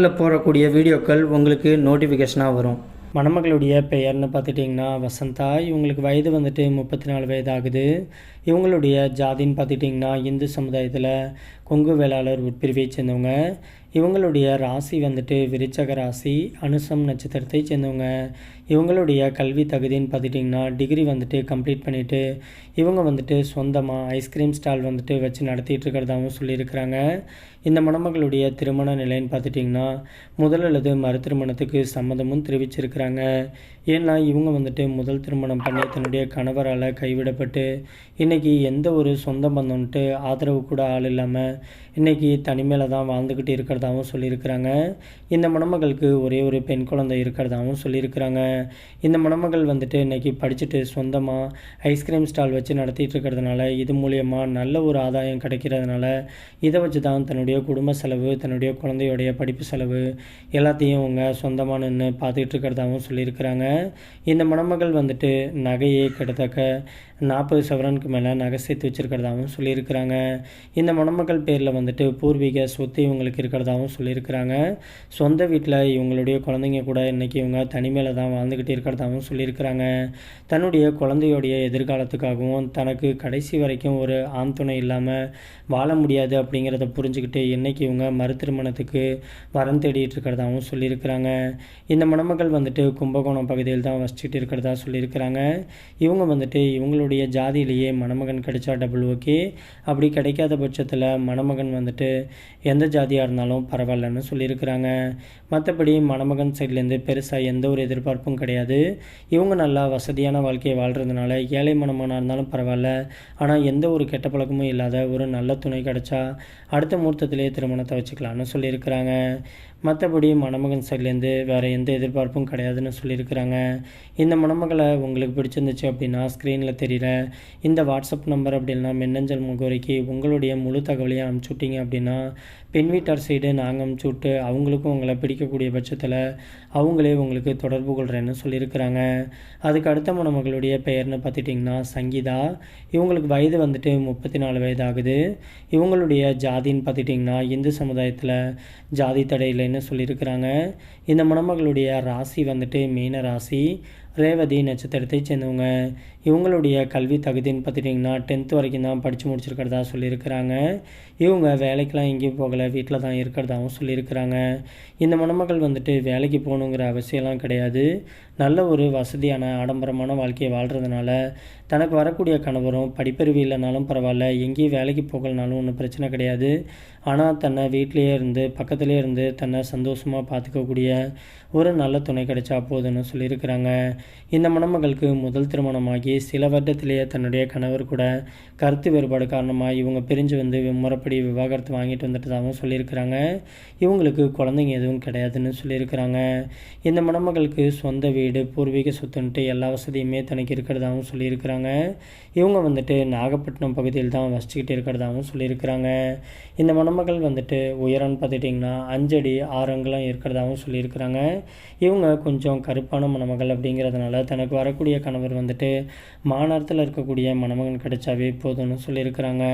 சேனலில் போடக்கூடிய வீடியோக்கள் உங்களுக்கு நோட்டிஃபிகேஷனாக வரும். மணமகளுடைய பெயர்னு பார்த்துட்டிங்கன்னா வசந்தா. இவங்களுக்கு வயது வந்துட்டு முப்பத்தி நாலு வயது ஆகுது இவங்களுடைய ஜாதின்னு பார்த்துட்டிங்கன்னா இந்து சமுதாயத்தில் கொங்கு வேளாளர் உட்பிரிவை சேர்ந்தவங்க. இவங்களுடைய ராசி வந்துட்டு விருச்சக ராசி அனுசம் நட்சத்திரத்தை சேர்ந்தவங்க. இவங்களுடைய கல்வி தகுதின்னு பார்த்துட்டிங்கன்னா டிகிரி வந்துட்டு கம்ப்ளீட் பண்ணிவிட்டு இவங்க வந்துட்டு சொந்தமாக ஐஸ்கிரீம் ஸ்டால் வந்துட்டு வச்சு நடத்திட்டு இருக்கிறதாகவும் சொல்லியிருக்கிறாங்க. இந்த மணமகளுடைய திருமண நிலைன்னு பார்த்துட்டிங்கன்னா முதல் அல்லது மறு திருமணத்துக்கு சம்மதமும் தெரிவிச்சிருக்கிறாங்க. ஏன்னா இவங்க வந்துட்டு முதல் திருமணம் பண்ணி தன்னுடைய கணவரால் கைவிடப்பட்டு இன்றைக்கி எந்த ஒரு சொந்த பந்தம்ன்ட்டு ஆதரவு கூட ஆள் இல்லாமல் இன்றைக்கி தனிமையில் தான் வாழ்ந்துக்கிட்டு இருக்கிறதாகவும் சொல்லியிருக்கிறாங்க. இந்த மணமகளுக்கு ஒரே ஒரு பெண் குழந்தை இருக்கிறதாகவும் சொல்லியிருக்கிறாங்க. இந்த மணமகள் வந்துட்டு இன்றைக்கி படிச்சுட்டு சொந்தமாக ஐஸ்கிரீம் ஸ்டால் வச்சு நடத்திட்டு இருக்கிறதுனால இது மூலியமாக நல்ல ஒரு ஆதாயம் கிடைக்கிறதுனால இதை வச்சு தான் தன்னுடைய குடும்ப செலவு தன்னுடைய குழந்தையோடைய படிப்பு செலவு எல்லாத்தையும் அவங்க சொந்தமாக நின்று பார்த்துக்கிட்டு இருக்கிறதாகவும் சொல்லியிருக்கிறாங்க. இந்த மணமகள் வந்துட்டு நகையே கிட்டத்தக்க நாற்பது சவரனுக்கு மேலே நகை சேர்த்து வச்சுருக்கிறதாகவும் சொல்லியிருக்கிறாங்க. இந்த மணமகள் பேரில் வந்துட்டு பூர்வீக சொத்து இவங்களுக்கு இருக்கிறதா இருக்கிறதாகவும் சொல்லியிருக்கிறாங்க. சொந்த வீட்டில் இவங்களுடைய குழந்தைங்க கூட இன்றைக்கி இவங்க தனிமையில் தான் வாழ்ந்துக்கிட்டு இருக்கிறதாகவும் சொல்லியிருக்கிறாங்க. தன்னுடைய குழந்தையோடைய எதிர்காலத்துக்காகவும் தனக்கு கடைசி வரைக்கும் ஒரு ஆண் துணை இல்லாமல் வாழ முடியாது அப்படிங்கிறத புரிஞ்சுக்கிட்டு இன்றைக்கி இவங்க மறு திருமணத்துக்கு வரம் தேடிட்டு இருக்கிறதாகவும் சொல்லியிருக்கிறாங்க. இந்த மணமகள் வந்துட்டு கும்பகோணம் பகுதியில் தான் வசிச்சுட்டு இருக்கிறதா சொல்லியிருக்கிறாங்க. இவங்க வந்துட்டு இவங்களுடைய ஜாதியிலேயே மணமகன் கிடைச்சா டபுள் ஓகே அப்படி கிடைக்காத பட்சத்தில் மணமகன் வந்துட்டு எந்த ஜாதியாக இருந்தாலும் பரவாயில்லன்னு சொல்லியிருக்கிறாங்க. மற்றபடி மணமகன் சைட்லேருந்து பெருசாக எந்த ஒரு எதிர்பார்ப்பும் கிடையாது. இவங்க நல்லா வசதியான வாழ்க்கையை வாழ்கிறதுனால ஏழை மணமகனாக இருந்தாலும் பரவாயில்ல. ஆனால் எந்த ஒரு கெட்ட பழக்கமும் இல்லாத ஒரு நல்ல துணை கிடைச்சா அடுத்த முகூர்த்தத்திலேயே திருமணத்தை வச்சுக்கலான்னு சொல்லியிருக்கிறாங்க. மற்றபடி மணமகன் சைட்லேருந்து வேறு எந்த எதிர்பார்ப்பும் கிடையாதுன்னு சொல்லியிருக்கிறாங்க. இந்த மணமகளை உங்களுக்கு பிடிச்சிருந்துச்சு அப்படின்னா ஸ்க்ரீனில் தெரியல இந்த வாட்ஸ்அப் நம்பர் அப்படின்னா மின்னஞ்சல் முகவரிக்கு உங்களுடைய முழு தகவலையும் அனுப்பிச்சி விட்டீங்க அப்படின்னா பெண் வீட்டார் சைடு நாங்கள் அனுப்பிச்சி விட்டு அவங்களுக்கும் உங்களை பிடிக்கக்கூடிய பட்சத்தில் அவங்களே உங்களுக்கு தொடர்பு கொள்கிறேன்னு சொல்லியிருக்கிறாங்க. அதுக்கு அடுத்த மணமகளுடைய பெயர்னு பார்த்துட்டிங்கன்னா சங்கீதா. இவங்களுக்கு வயது வந்துட்டு முப்பத்தி நாலு வயது ஆகுது இவங்களுடைய ஜாதின்னு பார்த்துட்டிங்கன்னா இந்து சமுதாயத்தில் ஜாதி தடை சொல்லியிருக்கிறாங்க. இந்த மணமகளுடைய ராசி வந்துட்டு மீன ராசி. ரேவதி நட்சத்திரத்தை சேர்ந்தவங்க. இவங்களுடைய கல்வி தகுதின்னு பார்த்துட்டிங்கன்னா டென்த்து வரைக்கும் தான் படித்து முடிச்சிருக்கிறதா சொல்லியிருக்கிறாங்க. இவங்க வேலைக்கெலாம் எங்கேயும் போகலை வீட்டில் தான் இருக்கிறதாகவும் சொல்லியிருக்கிறாங்க. இந்த மணமகள் வந்துட்டு வேலைக்கு போகணுங்கிற அவசியம்லாம் கிடையாது. நல்ல ஒரு வசதியான ஆடம்பரமான வாழ்க்கையை வாழ்கிறதுனால தனக்கு வரக்கூடிய கணவரும் படிப்பறிவு இல்லைனாலும் பரவாயில்ல எங்கேயும் வேலைக்கு போகலனாலும் ஒன்றும் பிரச்சனை கிடையாது. ஆனால் தன்னை வீட்டிலேயே இருந்து பக்கத்துலேயே இருந்து தன்னை சந்தோஷமாக பார்த்துக்கக்கூடிய ஒரு நல்ல துணை கிடைச்சா போதுன்னு சொல்லியிருக்கிறாங்க. இந்த மணமகளுக்கு முதல் திருமணமாகி சில வருடத்திலேயே தன்னுடைய கணவர் கூட கருத்து வேறுபாடு காரணமாக இவங்க பிரிஞ்சு வந்து முறைப்படி விவாகரத்து வாங்கிட்டு வந்துட்டதாகவும் சொல்லியிருக்கிறாங்க. இவங்களுக்கு குழந்தைங்க எதுவும் கிடையாதுன்னு சொல்லியிருக்கிறாங்க. இந்த மணமகளுக்கு சொந்த வீடு வீடு பூர்வீக சொத்துன்ட்டு எல்லா வசதியுமே தனக்கு இருக்கிறதாகவும் சொல்லியிருக்கிறாங்க. இவங்க வந்துட்டு நாகப்பட்டினம் பகுதியில் தான் வசிச்சுக்கிட்டு இருக்கிறதாகவும் சொல்லியிருக்கிறாங்க. இந்த மணமகள் வந்துட்டு உயரம்னு பார்த்துட்டிங்கன்னா அஞ்சடி ஆறங்கலாம் இருக்கிறதாகவும் சொல்லியிருக்கிறாங்க. இவங்க கொஞ்சம் கருப்பான மணமகள் அப்படிங்கிறதுனால தனக்கு வரக்கூடிய கணவர் வந்துட்டு மாநகரத்தில் இருக்கக்கூடிய மணமகன் கிடைச்சாவே போதும்னு சொல்லியிருக்கிறாங்க.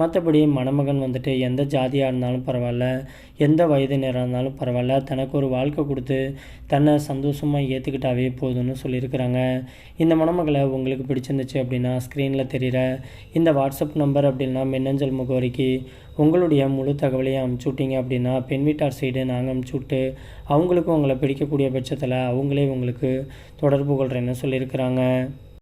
மற்றபடி மணமகன் வந்துட்டு எந்த ஜாதியாக இருந்தாலும் பரவாயில்ல எந்த வயதினராக இருந்தாலும் பரவாயில்ல. தனக்கு ஒரு வாழ்க்கை கொடுத்து தன்னை சந்தோஷமாக விட்டாவே போதும்னு சொல்லியிருக்கிறாங்க. இந்த மணமகளை உங்களுக்கு பிடிச்சிருந்துச்சு அப்படின்னா ஸ்க்ரீனில் தெரிகிற இந்த வாட்ஸ்அப் நம்பர் அப்படின்னா மின்னஞ்சல் முகவரிக்கு உங்களுடைய முழு தகவலையும் அமுச்சு விட்டீங்க அப்படின்னா பெண் வீட்டார் சைடு நாங்கள் அமுச்சு விட்டு அவங்களுக்கும் உங்களை பிடிக்கக்கூடிய பட்சத்தில் அவங்களே உங்களுக்கு தொடர்பு கொள்கிறேன்னு சொல்லியிருக்கிறாங்க.